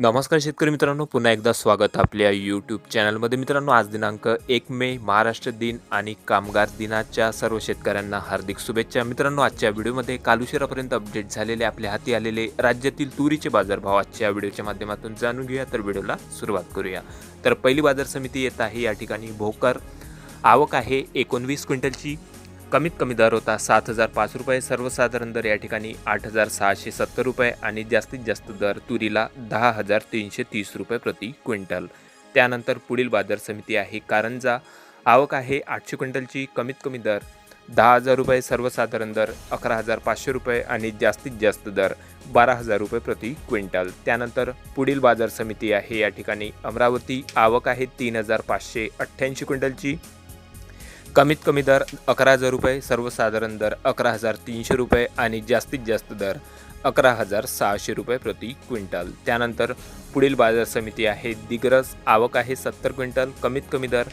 नमस्कार शेतकरी मित्रांनो पुन्हा एकदा स्वागत आपल्या यूट्यूब चॅनलमध्ये मित्रांनो आज दिनांक एक मे महाराष्ट्र दिन आणि कामगार दिनाच्या सर्व शेतकऱ्यांना हार्दिक शुभेच्छा. मित्रांनो आजच्या व्हिडिओमध्ये कालुशिरापर्यंत अपडेट झालेले आपल्या हाती आलेले राज्यातील तुरीचे बाजारभाव आजच्या व्हिडिओच्या माध्यमातून जाणून घेऊया. तर व्हिडिओला सुरुवात करूया. तर पहिली बाजार समिती येत आहे या ठिकाणी भोकर आवक आहे एकोणवीस क्विंटलची. कमीत कमी दर होता सात हजार पाच रुपये. सर्वसाधारण दर या ठिकाणी आठ हजार सहाशे सत्तर रुपये आणि जास्तीत जास्त दर तुरीला दहा हजार तीनशे तीस रुपये प्रति क्विंटल. त्यानंतर पुढील बाजार समिती आहे कारंजा. आवक आहे आठशे क्विंटलची. कमीत कमी दर दहा हजार रुपये. सर्वसाधारण दर अकरा हजार पाचशे रुपये आणि जास्तीत जास्त दर बारा हजार रुपये प्रति क्विंटल. त्यानंतर पुढील बाजार समिती आहे या ठिकाणी अमरावती. आवक आहे तीन हजार पाचशे अठ्ठ्याऐंशी क्विंटलची. कमीत कमी दर अकरा हजार रुपये सर्वसाधारण दर अकरा हजार तीनशे रुपये आणि जास्तीत जास्त दर अकरा हजार सहाशे रुपये प्रति क्विंटल. त्यानंतर पुढील बाजार समिती आहे दिग्रस. आवक आहे सत्तर क्विंटल कमीत कमी दर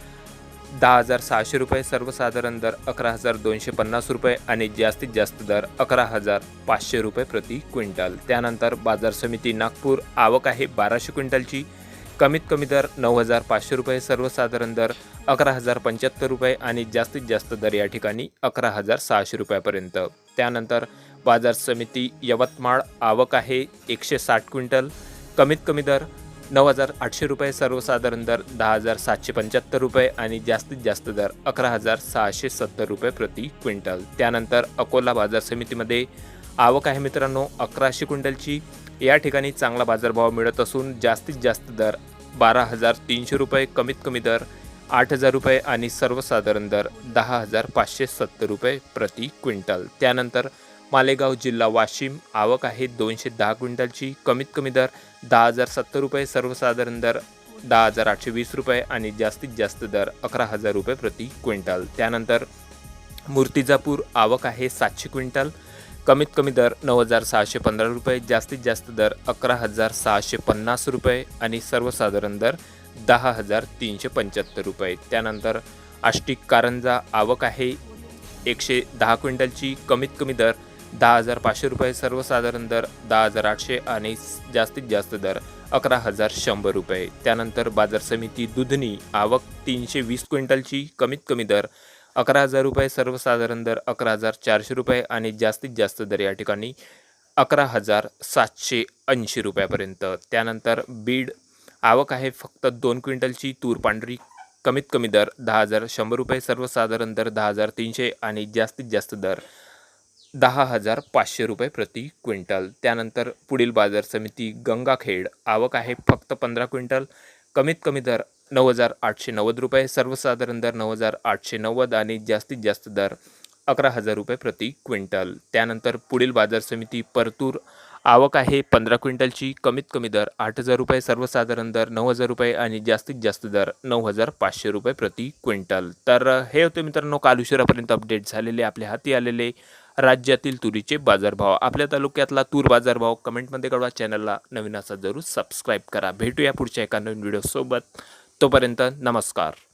दहा हजार सहाशे रुपये सर्वसाधारण दर अकरा हजार दोनशे पन्नास रुपये आणि जास्तीत जास्त दर अकरा हजार पाचशे रुपये प्रति क्विंटल. त्यानंतर बाजार समिती नागपूर. आवक आहे बाराशे क्विंटलची कमीत कमी दर नऊ हजार पाचशे रुपये सर्वसाधारण दर अकरा हजार पंच्याहत्तर रुपये आणि जास्तीत जास्त दर या ठिकाणी अकरा हजार सहाशे रुपयापर्यंत. त्यानंतर बाजार समिती यवतमाळ आवक आहे एकशे साठ क्विंटल. कमीत कमी दर नऊ हजार आठशे रुपये सर्वसाधारण दर दहा हजार सातशे पंच्याहत्तर रुपये आणि जास्तीत जास्त दर अकरा हजार सहाशे सत्तर रुपये प्रति क्विंटल. त्यानंतर अकोला बाजार समितीमध्ये आवक आहे मित्रांनो अकराशे क्विंटलची. या ठिकाणी चांगला बाजारभाव मिळत असून जास्तीत जास्त दर बारा हजार तीनशे रुपये कमीत कमी दर आठ हजार रुपये आणि सर्वसाधारण दर दहा हजार पाचशे सत्तर रुपये प्रति क्विंटल. त्यानंतर मालेगाव जिल्हा वाशिम आवक आहे दोनशे दहा क्विंटलची कमीत कमी दर दहा हजार सत्तर रुपये सर्वसाधारण दर दहा हजार आठशे वीस रुपये आणि जास्तीत जास्त दर अकरा हजार रुपये प्रति क्विंटल. त्यानंतर मूर्तिजापूर आवक आहे सातशे क्विंटल कमीत कमी दर नऊ हजार सहाशे पंधरा रुपये जास्तीत जास्त दर अकरा हजार सहाशे पन्नास रुपये आणि सर्वसाधारण दर दहा हजार तीनशे पंच्याहत्तर रुपये. त्यानंतर आष्टिक कारंजा आवक आहे. एकशे दहा क्विंटलची कमीत कमी दर दहा हजार पाचशे रुपये सर्वसाधारण दर दहा हजार आठशे आणि जास्तीत जास्त दर अकरा हजार शंभर रुपये. त्यानंतर बाजार समिती दुधनी आवक तीनशे वीस क्विंटलची कमीत कमी दर अकरा हजार रुपये सर्वसाधारण दर अकरा हजार चारशे रुपये आणि जास्तीत जास्त दर या ठिकाणी अकरा हजार सातशे ऐंशी रुपयापर्यंत. त्यानंतर बीड आवक आहे फक्त दोन क्विंटलची तूर पांढरी कमीत कमी दर दहा हजार शंभर रुपये सर्वसाधारण दर दहा हजार तीनशे आणि जास्तीत जास्त दर दहा हजार पाचशे रुपये प्रति क्विंटल. त्यानंतर पुढील बाजार समिती गंगाखेड आवक आहे फक्त पंधरा क्विंटल कमीत कमी दर नऊ हजार आठशे नव्वद रुपये सर्वसाधारण दर नऊ हजार आठशे नव्वद आणि जास्तीत जास्त दर अकरा हजार रुपये प्रति क्विंटल. त्यानंतर पुढील बाजार समिती परतूर. आवक आहे पंधरा क्विंटलची कमीत कमी दर आठ हजार रुपये सर्वसाधारण दर नऊ हजार रुपये आणि जास्तीत जास्त दर नऊ हजार पाचशे रुपये प्रति क्विंटल. तर हे होते मित्रांनो काल उशिरापर्यंत अपडेट झालेले आपल्या हाती आलेले राज्यातील तुरीचे बाजारभाव. आपल्या तालुक्यातला तूर बाजारभाव कमेंटमध्ये कळवा चॅनलला नवीन असा जरूर सबस्क्राईब करा. भेटूया पुढच्या एका नवीन व्हिडिओसोबत तोपर्यंत नमस्कार.